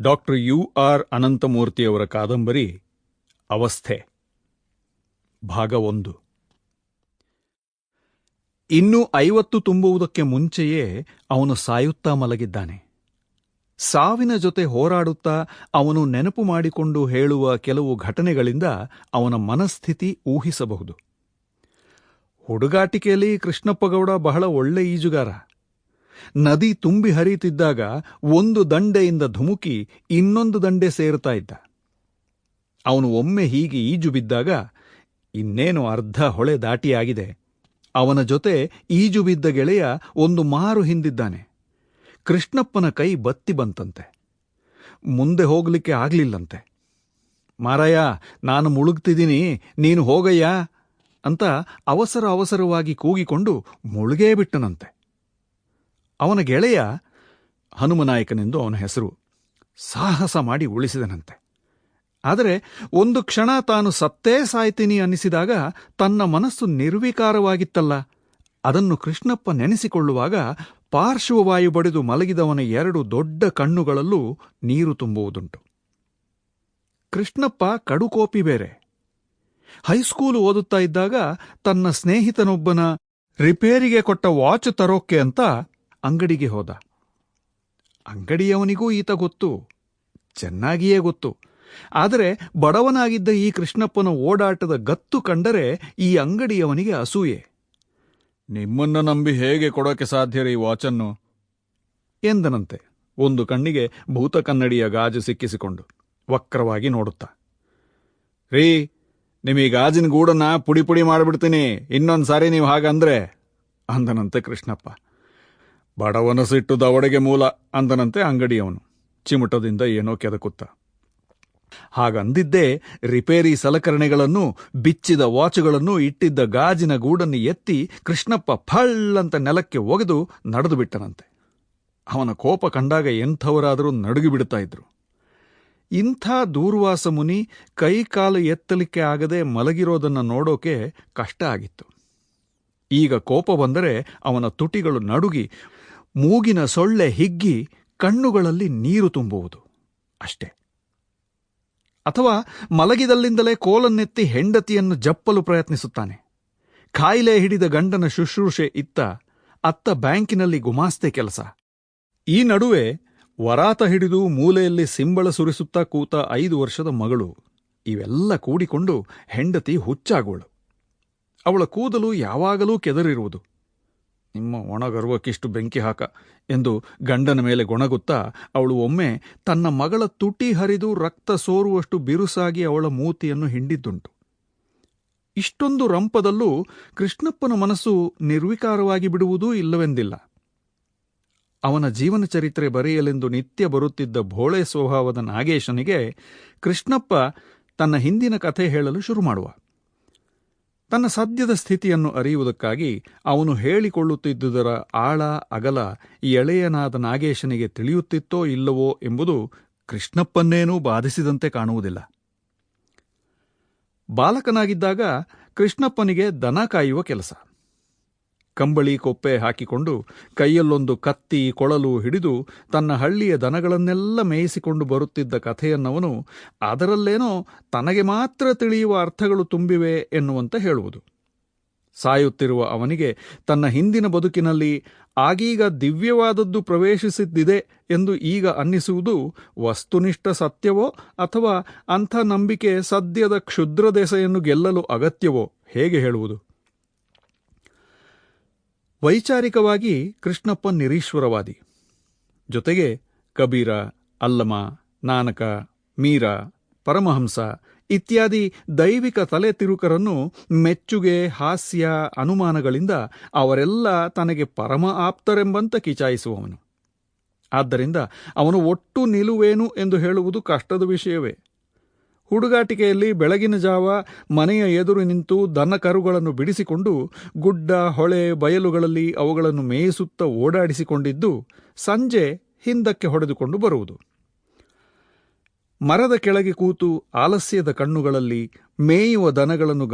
Doctor you are ಅನಂತಮೂರ್ತಿಯವರ ಕಾದಂಬರಿ, ಅವಸ್ಥೆ, ಭಾಗ ಒಂದು. ಇನ್ನೂ ಐವತ್ತು ತುಂಬುವುದಕ್ಕೆ ಮುಂಚೆಯೇ ಅವನು ಸಾಯುತ್ತಾ ಮಲಗಿದ್ದಾನೆ. ಸಾವಿನ ಜೊತೆ ಹೋರಾಡುತ್ತಾ ಅವನು ನೆನಪು ಮಾಡಿಕೊಂಡು ಹೇಳುವ ಕೆಲವು ಘಟನೆಗಳಿಂದ ಅವನ ಮನಸ್ಥಿತಿ ಊಹಿಸಬಹುದು. ಹುಡುಗಾಟಿಕೆಯಲ್ಲಿ ಕೃಷ್ಣಪ್ಪಗೌಡ ಬಹಳ ಒಳ್ಳೆ ಈಜುಗಾರ. ನದಿ ತುಂಬಿ ಹರಿಯುತ್ತಿದ್ದಾಗ ಒಂದು ದಂಡೆಯಿಂದ ಧುಮುಕಿ ಇನ್ನೊಂದು ದಂಡೆ ಸೇರುತ್ತಾ ಇದ್ದ. ಅವನು ಒಮ್ಮೆ ಹೀಗೆ ಈಜು ಬಿದ್ದಾಗ ಇನ್ನೇನು ಅರ್ಧ ಹೊಳೆ ದಾಟಿಯಾಗಿದೆ. ಅವನ ಜೊತೆ ಈಜು ಬಿದ್ದ ಗೆಳೆಯ ಒಂದು ಮಾರು ಹಿಂದಿದ್ದಾನೆ. ಕೃಷ್ಣಪ್ಪನ ಕೈ ಬತ್ತಿ ಬಂತಂತೆ. ಮುಂದೆ ಹೋಗಲಿಕ್ಕೆ ಆಗ್ಲಿಲ್ಲಂತೆ. ಮಾರಾಯ, ನಾನು ಮುಳುಗ್ತಿದ್ದೀನಿ, ನೀನು ಹೋಗಯ್ಯ ಅಂತ ಅವಸರ ಅವಸರವಾಗಿ ಕೂಗಿಕೊಂಡು ಮುಳುಗೇ ಬಿಟ್ಟನಂತೆ. ಅವನ ಗೆಳೆಯ ಹನುಮನಾಯಕನೆಂದು ಅವನ ಹೆಸರು ಸಾಹಸ ಮಾಡಿ ಉಳಿಸಿದನಂತೆ. ಆದರೆ ಒಂದು ಕ್ಷಣ ತಾನು ಸತ್ತೇ ಸಾಯ್ತೀನಿ ಅನ್ನಿಸಿದಾಗ ತನ್ನ ಮನಸ್ಸು ನಿರ್ವಿಕಾರವಾಗಿತ್ತಲ್ಲ. ಅದನ್ನು ಕೃಷ್ಣಪ್ಪ ನೆನೆಸಿಕೊಳ್ಳುವಾಗ ಪಾರ್ಶ್ವವಾಯು ಬಡಿದು ಮಲಗಿದವನ ಎರಡು ದೊಡ್ಡ ಕಣ್ಣುಗಳಲ್ಲೂ ನೀರು ತುಂಬುವುದುಂಟು. ಕೃಷ್ಣಪ್ಪ ಕಡುಕೋಪಿ ಬೇರೆ. ಹೈಸ್ಕೂಲು ಓದುತ್ತಾ ಇದ್ದಾಗ ತನ್ನ ಸ್ನೇಹಿತನೊಬ್ಬನ ರಿಪೇರಿಗೆ ಕೊಟ್ಟ ವಾಚ್ ತರೋಕ್ಕೆ ಅಂತ ಅಂಗಡಿಗೆ ಹೋದ. ಅಂಗಡಿಯವನಿಗೂ ಈತ ಗೊತ್ತು ಚೆನ್ನಾಗಿಯೇ ಗೊತ್ತು. ಆದರೆ ಬಡವನಾಗಿದ್ದ ಈ ಕೃಷ್ಣಪ್ಪನ ಓಡಾಟದ ಗತ್ತು ಕಂಡರೆ ಈ ಅಂಗಡಿಯವನಿಗೆ ಅಸೂಯೆ. ನಿಮ್ಮನ್ನು ನಂಬಿ ಹೇಗೆ ಕೊಡೋಕೆ ಸಾಧ್ಯ ರೀ ವಾಚನ್ನು? ಎಂದನಂತೆ ಒಂದು ಕಣ್ಣಿಗೆ ಭೂತ ಕನ್ನಡಿಯ ಗಾಜು ಸಿಕ್ಕಿಸಿಕೊಂಡು ವಕ್ರವಾಗಿ ನೋಡುತ್ತಾ. ರೀ ನಿಮಗೆ ಗಾಜಿನ ಗೂಡನ್ನ ಪುಡಿ ಪುಡಿ ಮಾಡಿಬಿಡ್ತೀನಿ ಇನ್ನೊಂದು ಸಾರಿ ನೀವು ಹಾಗಂದ್ರೆ ಅಂದನಂತೆ ಕೃಷ್ಣಪ್ಪ. ಬಡವನ ಸಿಟ್ಟು ದವಡೆಗೆ ಮೂಲ ಅಂದನಂತೆ ಅಂಗಡಿಯವನು. ಚಿಮುಟದಿಂದ ಏನೋ ಕೆದಕುತ್ತ. ಹಾಗಂದಿದ್ದೇ ರಿಪೇರಿ ಸಲಕರಣೆಗಳನ್ನು, ಬಿಚ್ಚಿದ ವಾಚುಗಳನ್ನು ಇಟ್ಟಿದ್ದ ಗಾಜಿನ ಗೂಡನ್ನು ಎತ್ತಿ ಕೃಷ್ಣಪ್ಪ ಫಳ್ಳಂತ ನೆಲಕ್ಕೆ ಒಗೆದು ನಡೆದು ಬಿಟ್ಟನಂತೆ. ಅವನ ಕೋಪ ಕಂಡಾಗ ಎಂಥವರಾದರೂ ನಡುಗಿಬಿಡ್ತಾ ಇದ್ರು. ಇಂಥ ದೂರ್ವಾಸ ಮುನಿ ಕೈಕಾಲು ಎತ್ತಲಿಕ್ಕೆ ಆಗದೆ ಮಲಗಿರೋದನ್ನು ನೋಡೋಕೆ ಕಷ್ಟ ಆಗಿತ್ತು. ಈಗ ಕೋಪ ಬಂದರೆ ಅವನ ತುಟಿಗಳು ನಡುಗಿ, ಮೂಗಿನ ಸೊಳ್ಳೆ ಹಿಗ್ಗಿ, ಕಣ್ಣುಗಳಲ್ಲಿ ನೀರು ತುಂಬುವುದು ಅಷ್ಟೇ. ಅಥವಾ ಮಲಗಿದಲ್ಲಿಂದಲೇ ಕೋಲನ್ನೆತ್ತಿ ಹೆಂಡತಿಯನ್ನು ಜಪ್ಪಲು ಪ್ರಯತ್ನಿಸುತ್ತಾನೆ. ಕಾಯಿಲೆ ಹಿಡಿದ ಗಂಡನ ಶುಶ್ರೂಷೆ ಇತ್ತ ಅತ್ತ ಬ್ಯಾಂಕಿನಲ್ಲಿ ಗುಮಾಸ್ತೆ ಕೆಲಸ. ಈ ನಡುವೆ ವರಾತ ಹಿಡಿದು ಮೂಲೆಯಲ್ಲಿ ಸಿಂಬಳ ಸುರಿಸುತ್ತಾ ಕೂತ ಐದು ವರ್ಷದ ಮಗಳು. ಇವೆಲ್ಲ ಕೂಡಿಕೊಂಡು ಹೆಂಡತಿ ಹುಚ್ಚಾಗುವಳು. ಅವಳ ಕೂದಲು ಯಾವಾಗಲೂ ಕೆದರಿರುವುದು. ನಿಮ್ಮ ಒಣಗರ್ವಕ್ಕಿಷ್ಟು ಬೆಂಕಿ ಹಾಕ ಎಂದು ಗಂಡನ ಮೇಲೆ ಗೊಣಗುತ್ತಾ ಅವಳು ಒಮ್ಮೆ ತನ್ನ ಮಗಳ ತುಟಿ ಹರಿದು ರಕ್ತ ಸೋರುವಷ್ಟು ಬಿರುಸಾಗಿ ಅವಳ ಮೂತಿಯನ್ನು ಹಿಂಡಿದ್ದುಂಟು. ಇಷ್ಟೊಂದು ರಂಪದಲ್ಲೂ ಕೃಷ್ಣಪ್ಪನ ಮನಸ್ಸು ನಿರ್ವಿಕಾರವಾಗಿ ಬಿಡುವುದೂ ಇಲ್ಲವೆಂದಿಲ್ಲ. ಅವನ ಜೀವನ ಚರಿತ್ರೆ ಬರೆಯಲೆಂದು ನಿತ್ಯ ಬರುತ್ತಿದ್ದ ಭೋಳೆ ಸ್ವಭಾವದ ನಾಗೇಶನಿಗೆ ಕೃಷ್ಣಪ್ಪ ತನ್ನ ಹಿಂದಿನ ಕಥೆ ಹೇಳಲು ಶುರು ಮಾಡುವ ತನ್ನ ಸದ್ಯದ ಸ್ಥಿತಿಯನ್ನು ಅರಿಯುವುದಕ್ಕಾಗಿ ಅವನು ಹೇಳಿಕೊಳ್ಳುತ್ತಿದ್ದುದರ ಆಳ, ಅಗಲ ಎಳೆಯನಾದ ನಾಗೇಶನಿಗೆ ತಿಳಿಯುತ್ತಿತ್ತೋ ಇಲ್ಲವೋ ಎಂಬುದು ಕೃಷ್ಣಪ್ಪನ್ನೇನೂ ಬಾಧಿಸಿದಂತೆ ಕಾಣುವುದಿಲ್ಲ. ಬಾಲಕನಾಗಿದ್ದಾಗ ಕೃಷ್ಣಪ್ಪನಿಗೆ ದನ ಕಾಯುವ ಕೆಲಸ. ಕಂಬಳಿ ಕೊಪ್ಪೆ ಹಾಕಿಕೊಂಡು ಕೈಯಲ್ಲೊಂದು ಕತ್ತಿ, ಕೊಳಲು ಹಿಡಿದು ತನ್ನ ಹಳ್ಳಿಯ ದನಗಳನ್ನೆಲ್ಲ ಮೇಯಿಸಿಕೊಂಡು ಬರುತ್ತಿದ್ದ ಕಥೆಯನ್ನವನು, ಅದರಲ್ಲೇನೋ ತನಗೆ ಮಾತ್ರ ತಿಳಿಯುವ ಅರ್ಥಗಳು ತುಂಬಿವೆ ಎನ್ನುವಂತ ಹೇಳುವುದು. ಸಾಯುತ್ತಿರುವ ಅವನಿಗೆ ತನ್ನ ಹಿಂದಿನ ಬದುಕಿನಲ್ಲಿ ಆಗೀಗ ದಿವ್ಯವಾದದ್ದು ಪ್ರವೇಶಿಸಿದ್ದಿದೆ ಎಂದು ಈಗ ಅನ್ನಿಸುವುದು ವಸ್ತುನಿಷ್ಠ ಸತ್ಯವೋ ಅಥವಾ ಅಂಥ ನಂಬಿಕೆ ಸದ್ಯದ ಕ್ಷುದ್ರ ದೆಸೆಯನ್ನು ಗೆಲ್ಲಲು ಅಗತ್ಯವೋ ಹೇಗೆ ಹೇಳುವುದು? ವೈಚಾರಿಕವಾಗಿ ಕೃಷ್ಣಪ್ಪ ನಿರೀಶ್ವರವಾದಿ. ಜೊತೆಗೆ ಕಬೀರ, ಅಲ್ಲಮ, ನಾನಕ, ಮೀರಾ, ಪರಮಹಂಸ ಇತ್ಯಾದಿ ದೈವಿಕ ತಲೆ ತಿರುಕರನ್ನು ಮೆಚ್ಚುಗೆ, ಹಾಸ್ಯ, ಅನುಮಾನಗಳಿಂದ ಅವರೆಲ್ಲ ತನಗೆ ಪರಮ ಆಪ್ತರೆಂಬಂತ ಕಿಚಾಯಿಸುವವನು. ಆದ್ದರಿಂದ ಅವನು ಒಟ್ಟು ನಿಲುವೇನು ಎಂದು ಹೇಳುವುದು ಕಷ್ಟದ ವಿಷಯವೇ. ಹುಡುಗಾಟಿಕೆಯಲ್ಲಿ ಬೆಳಗಿನ ಜಾವ ಮನೆಯ ಎದುರು ನಿಂತು ದನ ಕರುಗಳನ್ನು ಬಿಡಿಸಿಕೊಂಡು ಗುಡ್ಡ, ಹೊಳೆ, ಬಯಲುಗಳಲ್ಲಿ ಅವುಗಳನ್ನು ಮೇಯಿಸುತ್ತಾ ಓಡಾಡಿಸಿಕೊಂಡಿದ್ದು ಸಂಜೆ ಹಿಂದಕ್ಕೆ ಹೊಡೆದುಕೊಂಡು ಬರುವುದು. ಮರದ ಕೆಳಗೆ ಕೂತು ಆಲಸ್ಯದ ಕಣ್ಣುಗಳಲ್ಲಿ ಮೇಯುವ ದನಗಳನ್ನು